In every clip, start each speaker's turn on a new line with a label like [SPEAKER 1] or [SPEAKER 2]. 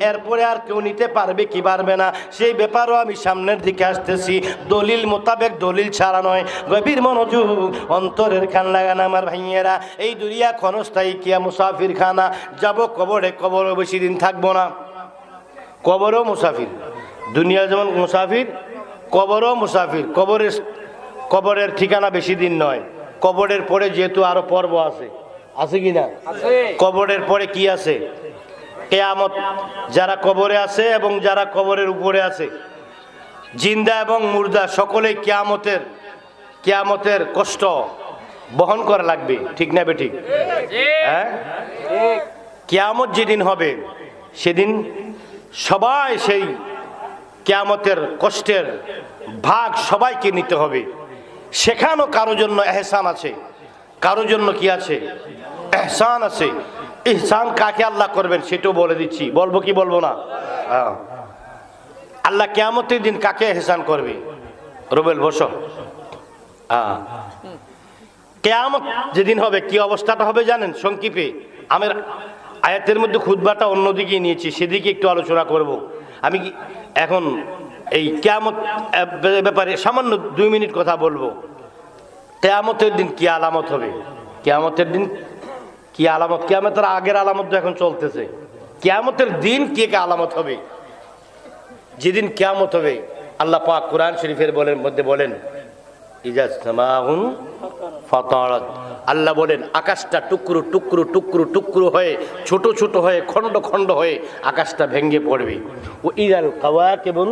[SPEAKER 1] এরপরে আর কেউ নিতে পারবে কি পারবে না। সেই ব্যাপারও আমি সামনের দিকে আসতেছি। দলিল মোতাবেক দলিল ছাড়া নয়। গভীর মনোযোগ অন্তরের খান লাগান আমার ভাইয়েরা। এই দুনিয়া ক্ষণস্থায়ী কিয়া মুসাফির খানা যাব কবরে কবরও বেশি দিন থাকব না। কবরও মুসাফির। দুনিয়া যেমন মুসাফির কবরও মুসাফির। কবরের কবরের ঠিকানা বেশি দিন নয়। কবরের পরে যেহেতু আরও পর্ব আছে। আছে কি না? কবরের পরে কি আছে? কেয়ামত যারা কবরে আছে এবং যারা কবরের উপরে আছে, জিন্দা এবং মুর্দা সকলেই কেয়ামতের কেয়ামতের কষ্ট বহন করা লাগবে, ঠিক না বে ঠিক হ্যাঁ? কেয়ামত যেদিন হবে, সেদিন সবাই সেই কেয়ামতের কষ্টের ভাগ সবাইকে নিতে হবে। সেখানেও কারও জন্য এহসান আছে, কারও জন্য কি আছে? এহসান আছে। ইহসান কাকে আল্লাহ করবেন সেটাও বলে দিচ্ছি। বলব কি বলব না? হ্যাঁ। আল্লাহ কেয়ামতের দিন কাকে এহসান করবে? রুবেল বসো। হ্যাঁ। কেয়ামত যেদিন হবে কি অবস্থাটা হবে জানেন? সংক্ষেপে আমার আয়াতের মধ্যে খুদবাটা অন্যদিকে নিয়েছি সেদিকে একটু আলোচনা করব। আমি এখন এই কেয়ামত ব্যাপারে সামান্য দুই মিনিট কথা বলব। কেয়ামতের দিন কি আলামত হবে? কেয়ামতের দিন কি আলামত? কেয়ামতের আগের আলামত এখন চলতেছে। কেয়ামতের দিন কে কে আলামত হবে? যেদিন কেয়ামত হবে, আল্লাহ পাক কোরআন শরীফের বলেন মধ্যে বলেন আল্লাহ বলেন, আকাশটা টুকরো টুকরো টুকরো টুকরো হয়ে, ছোট ছোট হয়ে, খণ্ড খণ্ড হয়ে আকাশটা ভেঙে পড়বে। ও ইদাল কাওয়াকিবুন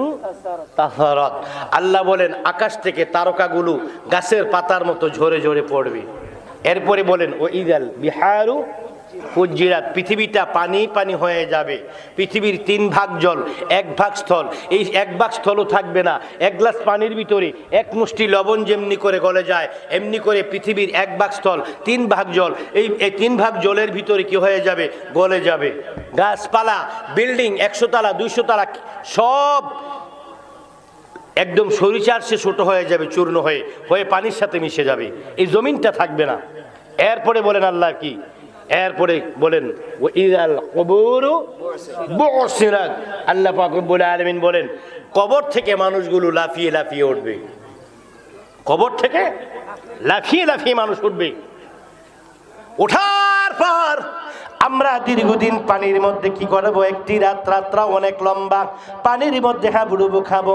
[SPEAKER 1] তাহারাত আল্লাহ বলেন, আকাশ থেকে তারকাগুলো গাছের পাতার মতো ঝরে ঝরে পড়বে। এরপরে বলেন, ও ইদাল বিহারু ফুজিরাত পৃথিবীটা পানি পানি হয়ে যাবে। পৃথিবীর তিন ভাগ জল, এক ভাগ স্থল। এই এক ভাগ স্থলও থাকবে না। এক গ্লাস পানির ভিতরে এক মুষ্টি লবণ যেমনি করে গলে যায়, এমনি করে পৃথিবীর এক ভাগ স্থল, তিন ভাগ জল। এই এই তিন ভাগ জলের ভিতরে কি হয়ে যাবে? গলে যাবে। গাছপালা, বিল্ডিং, একশো তালা, দুইশো তালা, সব একদম সরিচার সে ছোট হয়ে যাবে, চূর্ণ হয়ে হয়ে পানির সাথে মিশে যাবে। এই জমিনটা থাকবে না। এরপরে বলেন আল্লাহ কি? এরপরে বলেন আল্লাহ রব্বুল আলামিন বলেন, কবর থেকে মানুষগুলো লাফিয়ে লাফিয়ে উঠবে। কবর থেকে লাফিয়ে লাফিয়ে মানুষ উঠবে। ওঠার পর আমরা দীর্ঘদিন পানির মধ্যে কি করব? একটি রাত রাত্রা অনেক লম্বা। পানির মধ্যে হাবুডুবু খাব।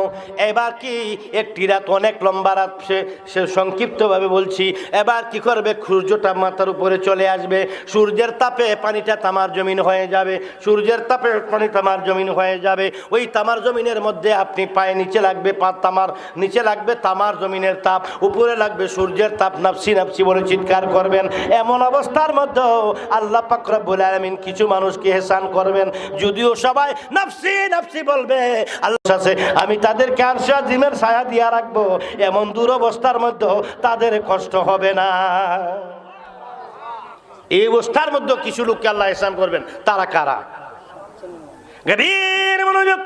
[SPEAKER 1] এবার কি? একটি রাত অনেক লম্বা রাত সে সে সংক্ষিপ্তভাবে বলছি। এবার কি করবে? সূর্যটা মাথার উপরে চলে আসবে। সূর্যের তাপে পানিটা তামার জমিন হয়ে যাবে। সূর্যের তাপে পানি তামার জমিন হয়ে যাবে। ওই তামার জমিনের মধ্যে আপনি পায়ে নিচে লাগবে, পা তামার নিচে লাগবে, তামার জমিনের তাপ। উপরে লাগবে সূর্যের তাপ। নাপসি নাপসি বলে চিৎকার করবেন। এমন অবস্থার মধ্যে আল্লাহ পাকরাবুল আলমিন কিছু মানুষকে হেসান করবেন। যদিও সবাই নাফসি নাফসি বলবে। আল্লাহ আমি তাদেরকে আরশা জিমের ছায়া দিয়া রাখব। এমন দুরবস্থার মধ্যে তাদের কষ্ট হবে না। এই অবস্থার মধ্যে কিছু লোককে আল্লাহ হেসান করবেন। তারা কারা? গভীর মনোযোগ।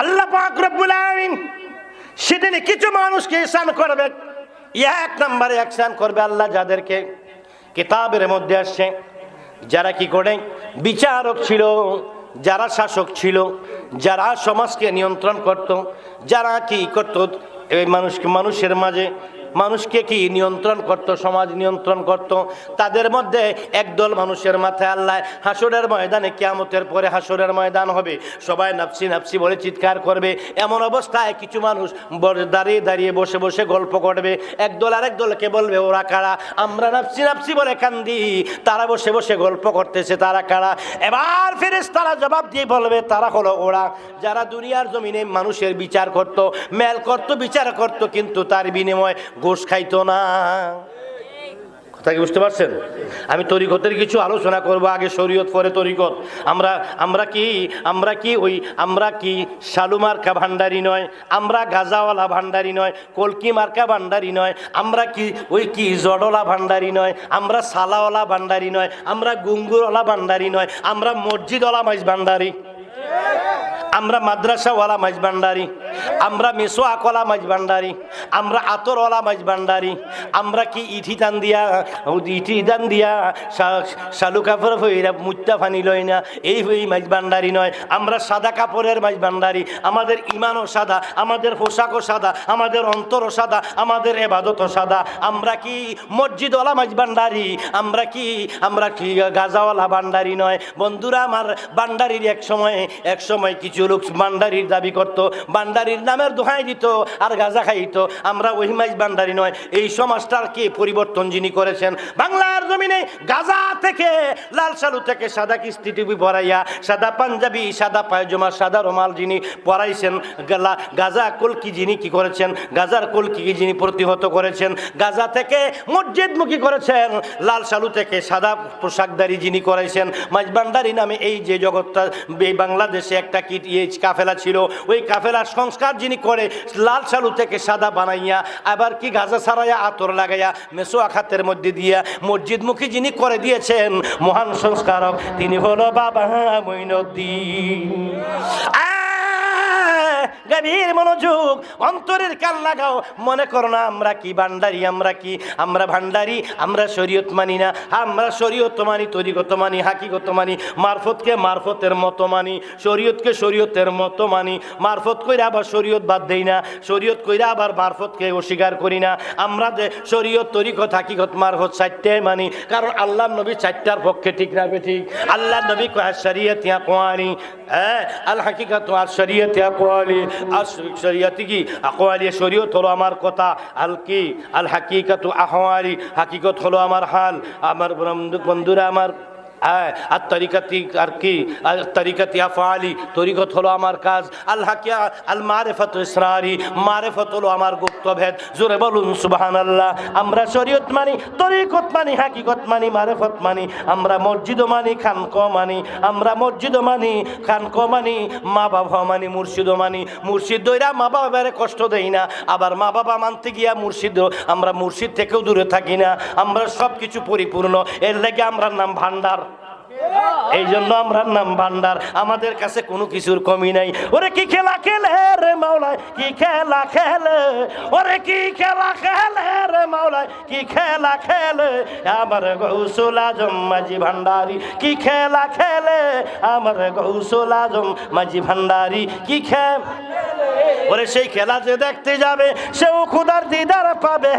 [SPEAKER 1] আল্লাহ পাক রব্বুল আলামিন সেদিনে কিছু মানুষকে ইহসান করবে। এক নম্বরে ইহসান করবে আল্লাহ যাদেরকে কিতাবের মধ্যে আসছে। যারা কি করে? বিচারক ছিল, যারা শাসক ছিল, যারা সমাজকে নিয়ন্ত্রণ করত, যারা কি করত? এই মানুষকে, মানুষের মাঝে মানুষকে কি নিয়ন্ত্রণ করত, সমাজ নিয়ন্ত্রণ করত? তাদের মধ্যে একদল মানুষের মাথায় আল্লাহ, হাসরের ময়দানে কেয়ামতের পরে হাসরের ময়দান হবে। সবাই নাপসি নাপসি বলে চিৎকার করবে। এমন অবস্থায় কিছু মানুষ দাঁড়িয়ে দাঁড়িয়ে বসে বসে গল্প করবে। একদল আরেক দলকে বলবে, ওরা কারা? আমরা নাপসি নাপসি বলে কান্দি। তারা বসে বসে গল্প করতেছে, তারা কারা? এবার ফেরেস তারা জবাব দিয়ে বলবে, তারা হলো ওরা। যারা দুনিয়ার জমিনে মানুষের বিচার করত, মেল করত, বিচার করত, কিন্তু তার বিনিময়ে ঘুষ খাইতো না। কথা কি বুঝতে পারছেন? আমি তরিকতের কিছু আলোচনা করব, আগে শরীয়ত, পরে তরিকত। আমরা আমরা কি আমরা কি ওই, আমরা কি শালু মার্কা ভান্ডারি নয়, আমরা গাজাওয়ালা ভান্ডারি নয়, কলকি মার্কা ভান্ডারি নয়, আমরা কি ওই কি জডলা ভান্ডারি নয়, আমরা সালাওয়ালা ভান্ডারি নয়, আমরা গুঙ্গুরওয়ালা ভান্ডারি নয়, আমরা মসজিদওয়ালা মাইজ ভান্ডারি, আমরা মাদ্রাসাওয়ালা মাইজ ভান্ডারি। আমরা মেসো আকলা মাছ ভান্ডারি, আমরা আতরওয়ালা মাছ ভান্ডারি, আমরা কি ইঠি টান দিয়া, ইঠি টান দিয়া শালু কাপড় হইরা মুত্তা ফানি লয় না, এই হই মাছ ভান্ডারি নয়। আমরা সাদা কাপড়ের মাছ ভান্ডারি, আমাদের ইমানও সাদা, আমাদের পোশাকও সাদা, আমাদের অন্তরও সাদা, আমাদের এবাদতও সাদা। আমরা কি মসজিদওয়ালা মাছ ভান্ডারি, আমরা কি আমরা কি গাজাওয়ালা ভান্ডারি নয়। বন্ধুরা, আমার ভান্ডারির এক সময় এক সময় কিছু লোক ভান্ডারির দাবি করত ভান্ডারির নামের দোহাই দিত আর গাজা খাইতো। আমরা ওই মাইজ ভান্ডারি নয়, এই সমাজটার কে পরিবর্তন যিনি করেছেন? বাংলার জমিনে গাজা থেকে, লাল সালু থেকে সাদা কিস্তি টিভি পরাইয়া সাদা পাঞ্জাবি, সাদা পায়জমা, সাদা রুমাল যিনি পরাইছেন গাজা কলকি যিনি কি করেছেন? গাজার কলকি যিনি প্রতিহত করেছেন? গাজা থেকে মসজিদমুখী করেছেন, লাল সালু থেকে সাদা পোশাকদারি যিনি করেছেন মাঝবান্ডারি নামে এই যে জগৎটা, এই বাংলাদেশে একটা কি ইয়ে কাফেলা ছিল, ওই কাফেলার সংস্কার যিনি করে, লাল সালু থেকে সাদা বানাইয়া, আবার কি গাজা সারাইয়া আতর লাগাইয়া, মেসো আখাতের মধ্যে দিয়া মসজিদমুখী যিনি করে দিয়েছেন, মহান সংস্কারক, তিনি হলো বাবা মইনুদ্দিন গভীর মনোযোগ, অন্তরের কাল লাগাও। মনে করো না, আমরা কি ভান্ডারি আমরা কি? আমরা ভান্ডারি আমরা শরীয়ত মানি না। আমরা শরীয়ত মানি, তরিগত মানি, হাকিগত মানি, মারফতকে মারফতের মতো মানি, শরীয়তকে শরীয়তের মতো মানি। মারফত কইরা আবার শরীয়ত বাদ দেই না, শরীয়ত কইরা আবার মারফতকে অস্বীকার করি না। আমরা যে শরীয়ত তরিকত হাকিগত, মারফত চারটাই মানি, কারণ আল্লাহ নবী চারটার পক্ষে ঠিক না ঠিক। আল্লাহ নবী কয় শরীয়ত ইয়া কোয়ানি হ্যাঁ আল হাকিকাত আর শরীয়ত ইয়া কোয়ালি আর শরীয়ত কি? আকোয়ালি শরীয়ত হলো আমার কথা। আল কি? আল হাকিকাত আহওয়ালি। হাকিকত হলো আমার হাল। আমার বন্ধু- বন্ধুরা আমার হ্যাঁ আর তরিকাতি আর কি? আর তরিকাতি আফালি তরিকত হলো আমার কাজ। আল্লাহ কিয়া আল মারেফত ইসরারি, মারেফত হলো আমার গুপ্তভেদ জোরে বলুন সুবাহান আল্লাহ আমরা শরীয়ত মানি, তরিকত মানি, হাকিকত মানি, মারেফত মানি। আমরা মসজিদও মানি খানক মানি। আমরা মসজিদও মানি খানক মানি মা বাবা মানি, মুর্শিদও মানি। মুর্শিদ দইরা মা বাবারে কষ্ট দেই না। আবার মা বাবা মানতে গিয়া মুর্শিদ, আমরা মুর্শিদ থেকেও দূরে থাকি না। আমরা সব কিছু পরিপূর্ণ। এর লেগে আমরা নাম ভান্ডার। এই জন্য আমরা নাম ভান্ডার। আমাদের কাছে কোনো কিছুর কমি নাই। ওরে কি খেলা খেলে রে মাওলায়? কি খেলা খেলে? ওরে কি খেলা খেলে রে মাওলায়? কি খেলা খেলে? আমার গৌসুল আজম মাঝি ভান্ডারি। কি খেলা খেলে? আমার গৌসুল আজম মাঝি ভান্ডারি। কি খে ওরে সেই খেলা যে দেখতে যাবে, সেও খুদার দিদার পাবে।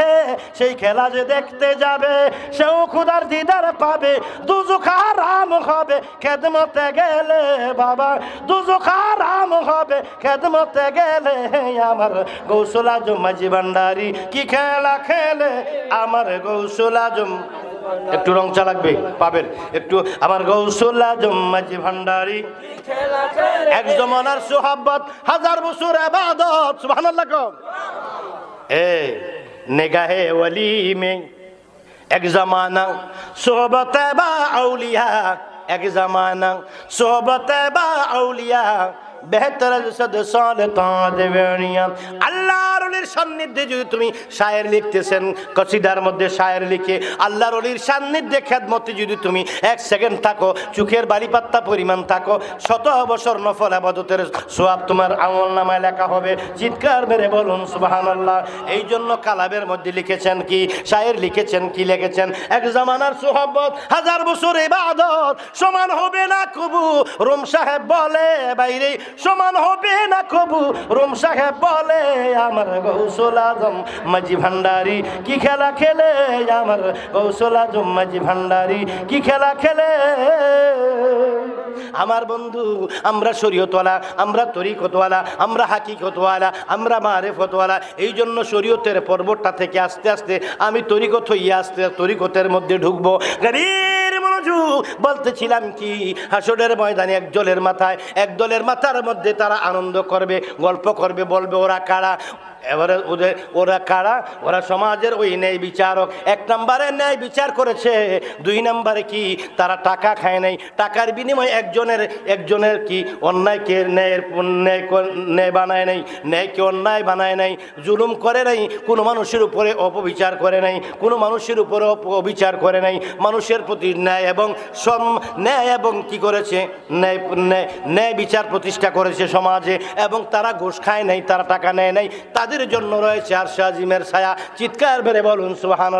[SPEAKER 1] সেই খেলা যে দেখতে যাবে, সেও খুদার দিদার পাবে। দুজুখার রাম হবে খেদমতে গেলে বাবা। দুজুখার রাম হবে খেদমতে গেলে আমার গৌসল মাঝি ভান্ডারি। কি খেলা খেলে আমার গৌসল আজম একটু রং চালাকবে পাবেন। একটু আমার গৌসল আজম মাঝি ভান্ডারি। এক জমানার সোহাব্বত, হাজার বছর আবাদত। সুবহানাল্লাহ কম। এ, নেগাহে ওয়ালি মে এক জমানা সোহবত বা আউলিয়া। এক জমানা সোহবত বা আউলিয়া। বেহতর আল্লাহর অলির সান্নিধ্যে যদি তুমি শায়ের লিখতেছেন, কসিদার মধ্যে শায়ের লিখে, আল্লাহর অলির সান্নিধ্যে খেদমতে যদি তুমি এক সেকেন্ড থাকো, চোখের বালিপাত্তা পরিমাণ থাকো, শত বছর নফল আবাদতের সোয়াব তোমার আমল নামায় লেখা হবে। চিৎকার মেরে বলুন সুবাহান আল্লাহ এই জন্য কালাবের মধ্যে লিখেছেন কি, শায়ের লিখেছেন কি লিখেছেন? এক জামানার সোহব্বত, হাজার বছর ইবাদত সমান হবে না কবু। রোম সাহেব বলে, বাইরে সমান হবে না কবু রোম সাহেব বলে, আমার গৌসল আজম, মাঝি ভান্ডারি, কি খেলা খেলে আমার গৌসল আজম, মাঝি ভান্ডারি, কি খেলা খেলে? আমার বন্ধু, আমরা শরীয়তওয়ালা, আমরা তরিকতওয়ালা, আমরা হাকি হাকিকতওয়ালা, আমরা মারেফতওয়ালা, এই জন্য শরীয়তের পর্বতটা থেকে আস্তে আস্তে আমি তরিকত হইয়া আস্তে তরিকতের মধ্যে ঢুকবো। গাড়ির মনোযোগ বলতেছিলাম কি, হাসরের ময়দানে এক দলের মাথায়, এক দলের মাথার মধ্যে তারা আনন্দ করবে, গল্প করবে, বলবে ওরা কারা? এবারে ওদের ওরা কারা? ওরা সমাজের ওই ন্যায় বিচারক। এক নম্বরে ন্যায় বিচার করেছে, দুই নম্বরে কি? তারা টাকা খায় নাই। টাকার বিনিময়ে একজনের একজনের কি অন্যায়কে ন্যায়ের ন্যায় ন্যায় বানায় নাই, ন্যায়কে অন্যায় বানায় নাই, জুলুম করে নাই, কোনো মানুষের উপরে অপবিচার করে নাই, কোনো মানুষের উপরে অবিচার করে নাই। মানুষের প্রতি ন্যায় এবং সম, ন্যায় এবং কি করেছে? ন্যায় ন্যায় ন্যায় বিচার প্রতিষ্ঠা করেছে সমাজে এবং তারা ঘুষ খায় নাই, তারা টাকা নেয় নাই। তাদের জন্য রয়েছে আর শাহিমের ছায়া। চিৎকার বেড়ে বলুন সুহান